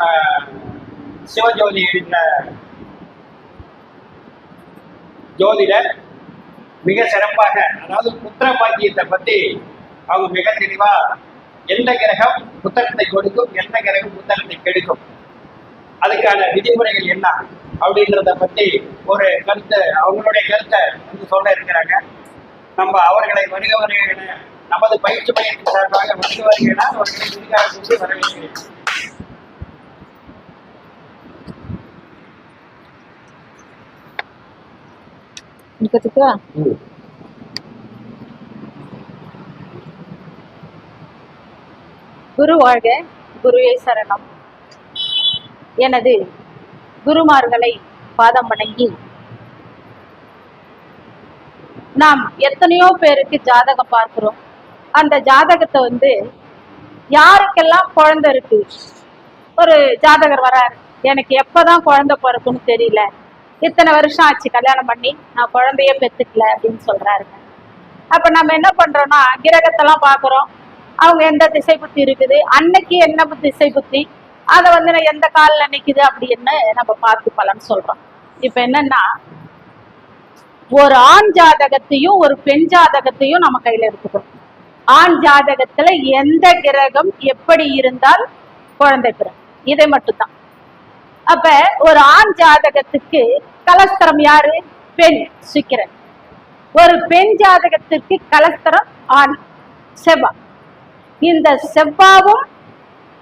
ஆஹ், சிவஜோதி என்ற ஜோதிடர் மிக சிறப்பாக அதாவது புத்திர பாக்கியத்தை பத்தி அவங்க மிக தெளிவா எந்த கிரகம் புத்தகத்தை கொடுக்கும் எந்த கிரகம் புத்தகத்தை கெடுக்கும் அதுக்கான விதிமுறைகள் என்ன அப்படின்றத பத்தி ஒரு கருத்தை அவங்களுடைய கருத்தை வந்து சொல்ல இருக்கிறாங்க. நம்ம அவர்களை வருக வருக நமது பயிற்சி மையத்தின் சார்பாக வருக வருக அவர்களை விரிவாக வரவேற்கிறேன். இருக்கத்துக்கா குரு வாழ்க குருவே சரணம். எனது குருமார்களை பாதம் வணங்கி நாம் எத்தனையோ பேருக்கு ஜாதகம் பார்க்கிறோம். அந்த ஜாதகத்தை வந்து யாருக்கெல்லாம் குழந்தை இருக்கு? ஒரு ஜாதகர் வராரு. எனக்கு எப்பதான் குழந்தை பிறக்குன்னு தெரியல. இத்தனை வருஷம் ஆச்சு கல்யாணம் பண்ணி. நான் குழந்தைய பெத்துக்கல அப்படின்னு சொல்றாருங்க அப்ப நம்ம என்ன பண்றோம்னா கிரகத்தெல்லாம் பாக்குறோம் அவங்க எந்த திசை புத்தி இருக்குது? அன்னைக்கு என்ன திசை புத்தி? அதை வந்து நான் எந்த காலில் நிக்குது அப்படின்னு நம்ம பார்த்து பலன் சொல்றோம். இப்ப என்னன்னா ஒரு ஆண் ஜாதகத்தையும் ஒரு பெண் ஜாதகத்தையும் நம்ம கையில எடுத்துக்கணும். ஆண் ஜாதகத்துல எந்த கிரகம் எப்படி இருந்தால் குழந்தை பிறகு. இதை மட்டும்தான். அப்ப ஒரு ஆண் ஜாதகத்துக்கு கலஸ்தரம் யாரு? பெண் சுக்கிரன். ஒரு பெண் ஜாதகத்திற்கு கலஸ்தரம் ஆண் செவ்வா. இந்த செவ்வாவும்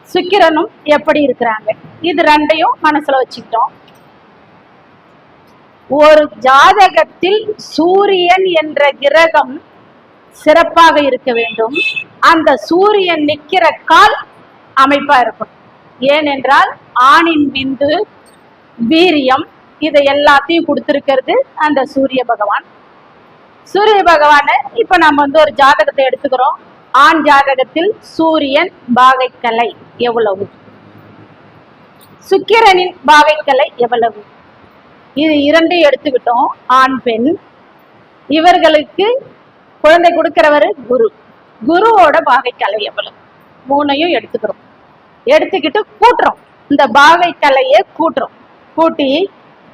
சுக்கிரனும் எப்படி இருக்கிறாங்க? இது ரெண்டையும் மனசுல வச்சுக்கிட்டோம். ஒரு ஜாதகத்தில் சூரியன் என்ற கிரகம் சிறப்பாக இருக்க வேண்டும். அந்த சூரியன் நிக்கிற கால் அமைப்பா இருக்கும் ஏனென்றால் ஆணின் விந்து வீரியம் இதை எல்லாத்தையும் கொடுத்துருக்கிறது அந்த சூரிய பகவான். சூரிய பகவானை இப்ப நம்ம வந்து ஒரு ஜாதகத்தை எடுத்துக்கிறோம். ஆண் ஜாதகத்தில் சூரியன் பாகைக்கலை எவ்வளவு? சுக்கிரனின் பாகைக்கலை எவ்வளவு? இது இரண்டையும் எடுத்துக்கிட்டோம். ஆண் பெண். இவர்களுக்கு குழந்தை கொடுக்கிறவர் குரு. குருவோட பாகைக்கலை எவ்வளவு? மூணையும் எடுத்துக்கிறோம். எடுத்துக்கிட்டு கூட்டுறோம். இந்த பாகை கலையை கூட்டுறோம். கூட்டி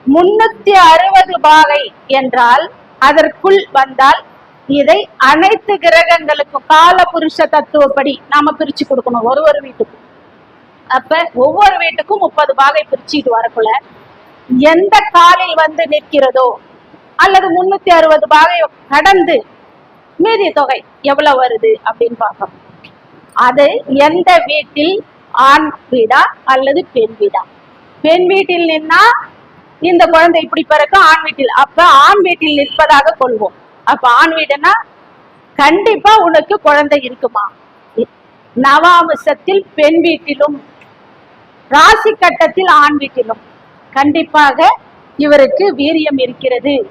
முன்னூத்தி அறுபது பாகை என்றால் அதற்குள் வந்தால் இதை அனைத்து கிரகங்களுக்கும் கால புருஷ தத்துவப்படி நாம பிரிச்சு கொடுக்கணும் ஒரு ஒரு வீட்டுக்கும். அப்ப ஒவ்வொரு வீட்டுக்கும் முப்பது பாகை பிரிச்சுட்டு வரக்குள்ள எந்த காலில் வந்து நிற்கிறதோ அல்லது முன்னூத்தி அறுபது பாகை கடந்து மீதி தொகை எவ்வளவு வருது அப்படின்னு பார்க்கணும் அது எந்த வீட்டில் ஆண் வீடா அல்லது பெண் வீடா? பெண் வீட்டில் நின்னா இந்த குழந்தை இப்படி பிறக்கும் ஆண் வீட்டில் அப்ப ஆண் வீட்டில் நிற்பதாக கொள்வோம். அப்ப ஆண் வீடுனா கண்டிப்பா உனக்கு குழந்தை இருக்குமா? நவாம்சத்தில் பெண் வீட்டிலும் ராசி கட்டத்தில் ஆண் வீட்டிலும் கண்டிப்பாக இவருக்கு வீரியம் இருக்கிறது.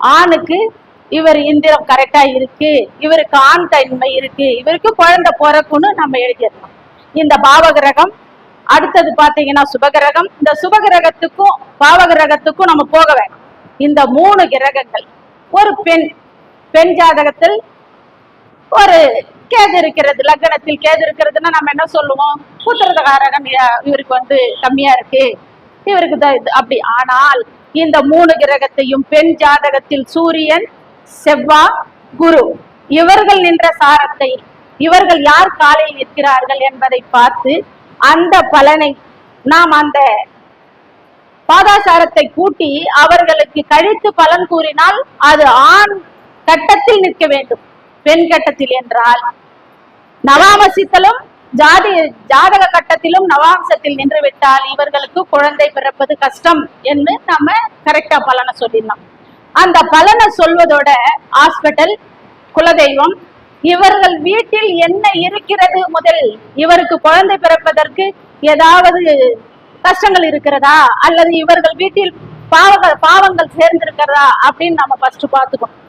ஆணுக்கு இவர் இந்திரம் கரெக்டா இருக்கு. இவருக்கு ஆண் தன்மை இருக்கு. இவருக்கு குழந்தை பிறக்கும்னு நம்ம எழுதிடலாம் இந்த பாவகிரகம். அடுத்தது பாத்தீங்கன்னா சுபகிரகம். இந்த சுபகிரகத்துக்கும் பாவகிரகத்துக்கும் நம்ம போக வேணும். இந்த மூணு கிரகங்கள். ஒரு பெண் பெண் ஜாதகத்தில் ஒரு கேது இருக்கிறது லக்னத்தில் கேது இருக்கிறதுன்னா நம்ம என்ன சொல்லுவோம்? புத்திரதகாரகம் இவருக்கு வந்து கம்மியா இருக்கு. இவருக்கு தான் அப்படி. ஆனால் இந்த மூணு கிரகத்தையும் பெண் ஜாதகத்தில் சூரியன் செவ்வா குரு இவர்கள் நின்ற சாரத்தை இவர்கள் யார் காலில் நிற்கிறார்கள் என்பதை பார்த்து அந்த பலனை நாம் அந்த பாதாசாரத்தை கூட்டி அவர்களுக்கு கழித்து பலன் கூறினால் அது ஆண் கட்டத்தில் நிற்க வேண்டும். பெண் கட்டத்தில் என்றால் நவாமசித்தலும் ஜாதி ஜாதக கட்டத்திலும் நவாம்சத்தில் நின்று விட்டால் இவர்களுக்கு குழந்தை பிறப்பது கஷ்டம் என்று நம்ம கரெக்டா பலனை சொல்லிடலாம். அந்த பலனை சொல்வதோட ஹாஸ்பிட்டல் குலதெய்வம் இவர்கள் வீட்டில் என்ன இருக்கிறது முதல்? இவருக்கு குழந்தை பிறப்பதற்கு ஏதாவது கஷ்டங்கள் இருக்கிறதா? அல்லது இவர்கள் வீட்டில் பாவங்கள் பாவங்கள் சேர்ந்திருக்கிறதா? அப்படின்னு நம்ம ஃபர்ஸ்ட் பார்த்துக்கணும்.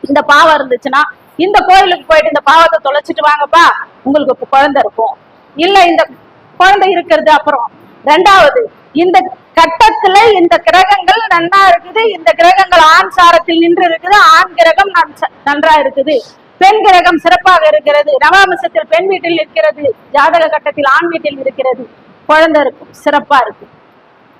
இந்த பாவம் இருந்துச்சுன்னா இந்த கோயிலுக்கு போயிட்டு இந்த பாவத்தை தொலைச்சிட்டு வாங்கப்பா உங்களுக்கு இப்போ குழந்தை இருக்கும். இல்ல இந்த குழந்தை இருக்கிறது அப்புறம். ரெண்டாவது இந்த கட்டத்துல இந்த கிரகங்கள் நன்னா இருக்குது இந்த கிரகங்கள் ஆண் சாரத்தில் நின்று இருக்குது ஆண் கிரகம் நன்- நன்றா இருக்குது. பெண் கிரகம் சிறப்பாக இருக்கிறது. நவாம்சத்தில் பெண் வீட்டில் இருக்கிறது ஜாதக கட்டத்தில் ஆண் வீட்டில் இருக்கிறது. குழந்தை இருக்கும் சிறப்பா இருக்கும்.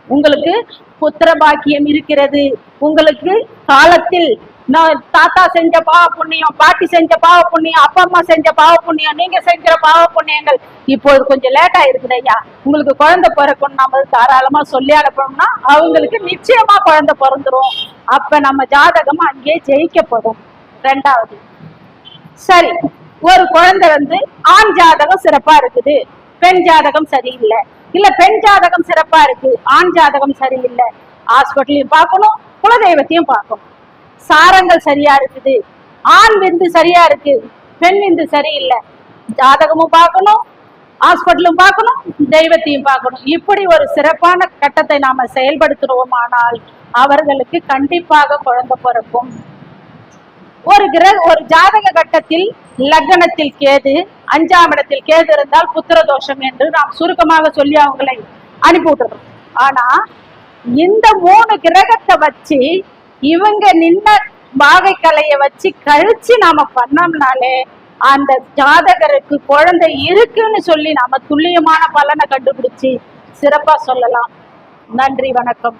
உங்களுக்கு புத்திர பாக்கியம் இருக்கிறது. உங்களுக்கு காலத்தில் நான் தாத்தா செஞ்ச பாவ புண்ணியம் பாட்டி செஞ்ச பாவ புண்ணியம் அப்பா அம்மா செஞ்ச பாவ புண்ணியம் நீங்க செஞ்ச பாவ புண்ணியங்கள் இப்போது கொஞ்சம் லேட்டா இருக்குது ஐயா. உங்களுக்கு குழந்தை பிறக்கணும் நம்ம தாராளமா சொல்லி அனுப்பணும்னா அவங்களுக்கு நிச்சயமா குழந்தை பிறந்துரும். அப்ப நம்ம ஜாதகம் அங்கேயே ஜெயிக்கப்படும். ரெண்டாவது சரி ஒரு குழந்தை வந்து ஆண் ஜாதகம் சிறப்பா இருக்குது பெண் ஜாதகம் சரியில்லை. இல்ல பெண் ஜாதகம் சிறப்பா இருக்கு ஆண் ஜாதகம் சரியில்லை. ஹாஸ்பிட்டலையும் பார்க்கணும் குலதெய்வத்தையும் பார்க்கணும். சாரங்கள் சரியா இருக்குது ஆண் விந்து சரியா இருக்கு பெண் விந்து சரியில்லை. ஜாதகமும் பார்க்கணும் ஹாஸ்பிட்டலும் பார்க்கணும் தெய்வத்தையும் பார்க்கணும். இப்படி ஒரு சிறப்பான கட்டத்தை நாம செயல்படுத்துறோமானால் அவர்களுக்கு கண்டிப்பாக குழந்தை பிறக்கும். ஒரு கிரக ஒரு ஜாதக கட்டத்தில் லக்னத்தில் கேது அஞ்சாம் இடத்தில் கேது இருந்தால் புத்திர தோஷம் என்று நாம் சுருக்கமாக சொல்லி அவங்களை அனுப்பி விட்டுறோம். ஆனா இந்த மூணு கிரகத்தை வச்சு இவங்க நின்ன பாகைக்கலைய வச்சு கழிச்சு நாம பண்ணோம்னாலே அந்த ஜாதகருக்கு குழந்தை இருக்குன்னு சொல்லி நாம துல்லியமான பலனை கண்டுபிடிச்சு சிறப்பா சொல்லலாம். நன்றி வணக்கம்.